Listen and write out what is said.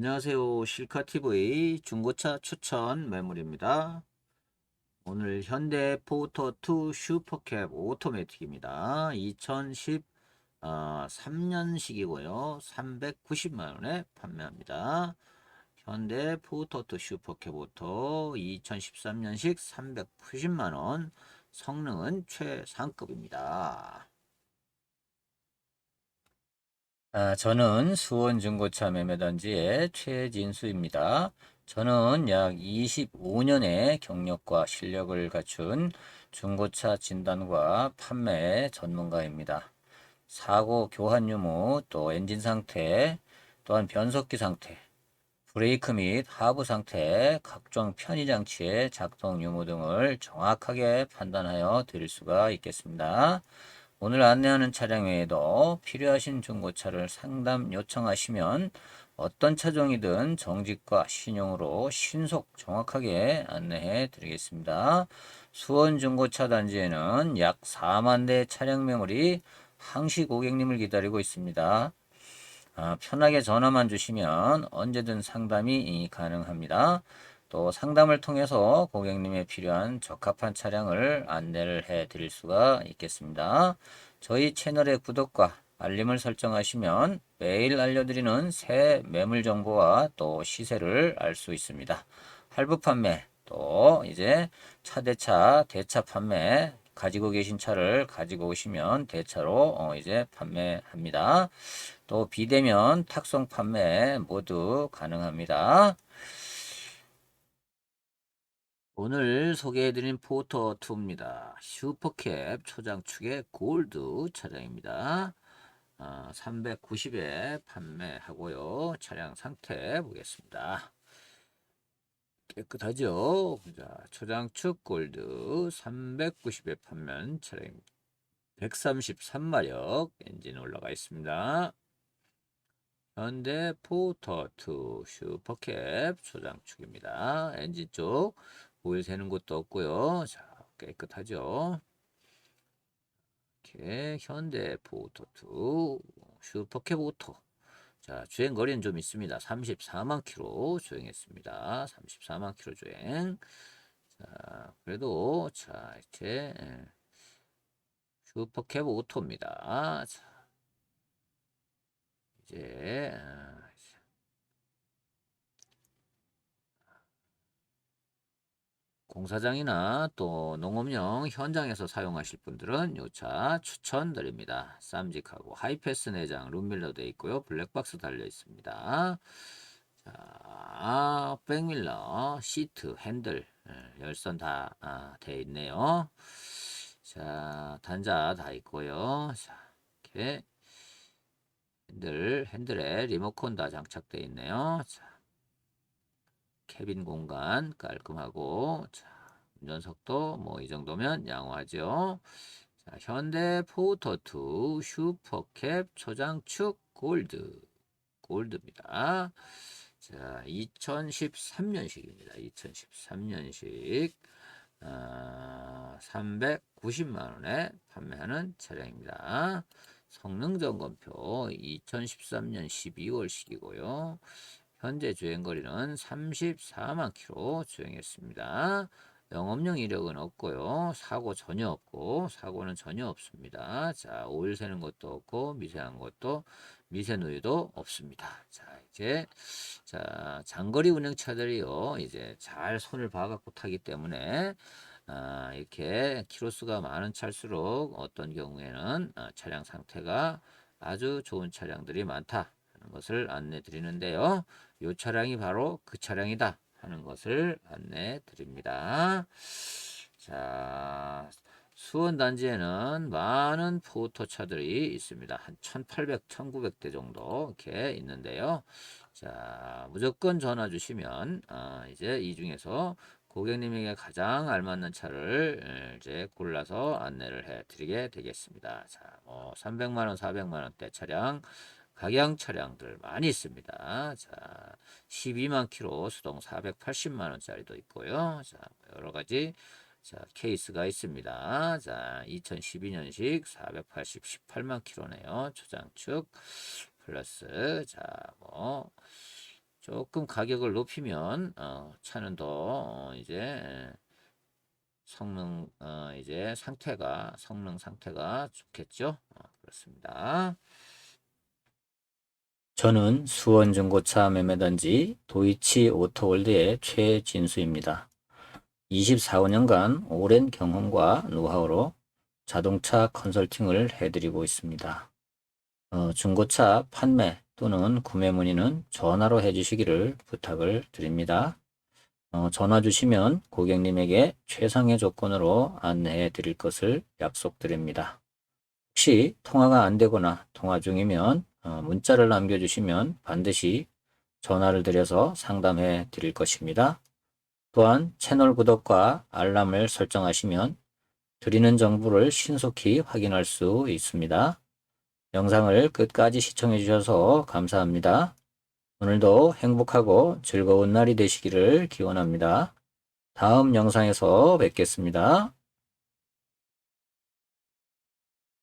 안녕하세요. 실카TV 중고차 추천 매물입니다. 오늘 현대 포터2 슈퍼캡 오토매틱입니다. 2013년식이고요. 390만원에 판매합니다. 현대 포터2 슈퍼캡 오토 2013년식 390만원 성능은 최상급입니다. 아, 저는 수원 중고차 매매단지의 최진수입니다. 저는 약 25년의 경력과 실력을 갖춘 중고차 진단과 판매 전문가입니다. 사고 교환 유무, 또 엔진 상태, 또한 변속기 상태, 브레이크 및 하부 상태, 각종 편의 장치의 작동 유무 등을 정확하게 판단하여 드릴 수가 있겠습니다. 오늘 안내하는 차량 외에도 필요하신 중고차를 상담 요청하시면 어떤 차종이든 정직과 신용으로 신속 정확하게 안내해 드리겠습니다. 수원 중고차 단지에는 약 4만 대 차량 매물이 항시 고객님을 기다리고 있습니다. 아, 편하게 전화만 주시면 언제든 상담이 가능합니다. 또 상담을 통해서 고객님의 필요한 적합한 차량을 안내를 해 드릴 수가 있겠습니다. 저희 채널의 구독과 알림을 설정하시면 매일 알려드리는 새 매물 정보와 또 시세를 알 수 있습니다. 할부 판매, 또 이제 차대차 대차 판매 가지고 계신 차를 가지고 오시면 대차로 어 이제 판매합니다. 또 비대면 탁송 판매 모두 가능합니다. 오늘 소개해드린 포터2입니다. 슈퍼캡 초장축의 골드 차량입니다. 어, 390에 판매하고요. 차량 상태 보겠습니다. 깨끗하죠? 자, 초장축 골드 390에 판매한 차량입니다. 133마력 엔진 올라가 있습니다. 현대 포터2 슈퍼캡 초장축입니다. 엔진 쪽 오일 새는 곳도 없고요. 자, 깨끗하죠. 이렇게 현대 포토2 슈퍼캡 오토. 자, 주행 거리는 좀 있습니다. 34만 킬로 주행했습니다. 34만 킬로 주행. 자, 그래도 자, 이제 슈퍼캡 오토입니다. 자, 이제 공사장이나 또 농업용 현장에서 사용하실 분들은 이차 추천드립니다. 쌈직하고 하이패스 내장 룸밀러 되어 있고요. 블랙박스 달려 있습니다. 자, 백밀러, 시트, 핸들, 예, 열선 다 아, 있네요. 자, 단자 다 있고요. 자, 이렇게 핸들, 핸들에 리모컨 다 장착되어 있네요. 자, 캐빈 공간 깔끔하고 자, 운전석도 뭐 이 정도면 양호하죠. 자, 현대 포터2 슈퍼캡 초장축 골드 골드입니다. 자, 2013년식입니다. 2013년식 아, 390만 원에 판매하는 차량입니다. 성능 점검표 2013년 12월식이고요. 현재 주행거리는 34만 킬로 주행했습니다. 영업용 이력은 없고요. 사고 전혀 없고 사고는 전혀 없습니다. 자, 오일 새는 것도 없고 미세한 것도 미세 누유도 없습니다. 자, 이제 자, 장거리 운행차들이요. 이제 잘 손을 봐 갖고 타기 때문에 아, 이렇게 키로수가 많은 차일수록 어떤 경우에는 아, 차량 상태가 아주 좋은 차량들이 많다 것을 안내 드리는데요. 이 차량이 바로 그 차량이다 하는 것을 안내 드립니다. 자, 수원 단지에는 많은 포토차들이 있습니다. 한 1800, 1900대 정도 이렇게 있는데요. 자, 무조건 전화 주시면 아, 이제 이 중에서 고객님에게 가장 알맞는 차를 이제 골라서 안내를 해 드리게 되겠습니다. 자, 뭐 300만 원, 400만 원대 차량 각양 차량들 많이 있습니다. 자, 12만 킬로 수동 480만 원짜리도 있고요. 자, 여러 가지 자, 케이스가 있습니다. 자, 2012년식 480 18만 킬로네요. 초장축 플러스 자, 뭐 조금 가격을 높이면 어, 차는 더 어, 이제 성능 어, 이제 상태가 성능 상태가 좋겠죠. 어, 그렇습니다. 저는 수원 중고차 매매단지 도이치 오토월드의 최진수입니다. 24, 5년간 오랜 경험과 노하우로 자동차 컨설팅을 해드리고 있습니다. 어, 중고차 판매 또는 구매 문의는 전화로 해주시기를 부탁을 드립니다. 어, 전화 주시면 고객님에게 최상의 조건으로 안내해 드릴 것을 약속드립니다. 혹시 통화가 안 되거나 통화 중이면 어, 문자를 남겨주시면 반드시 전화를 드려서 상담해 드릴 것입니다. 또한 채널 구독과 알람을 설정하시면 드리는 정보를 신속히 확인할 수 있습니다. 영상을 끝까지 시청해 주셔서 감사합니다. 오늘도 행복하고 즐거운 날이 되시기를 기원합니다. 다음 영상에서 뵙겠습니다.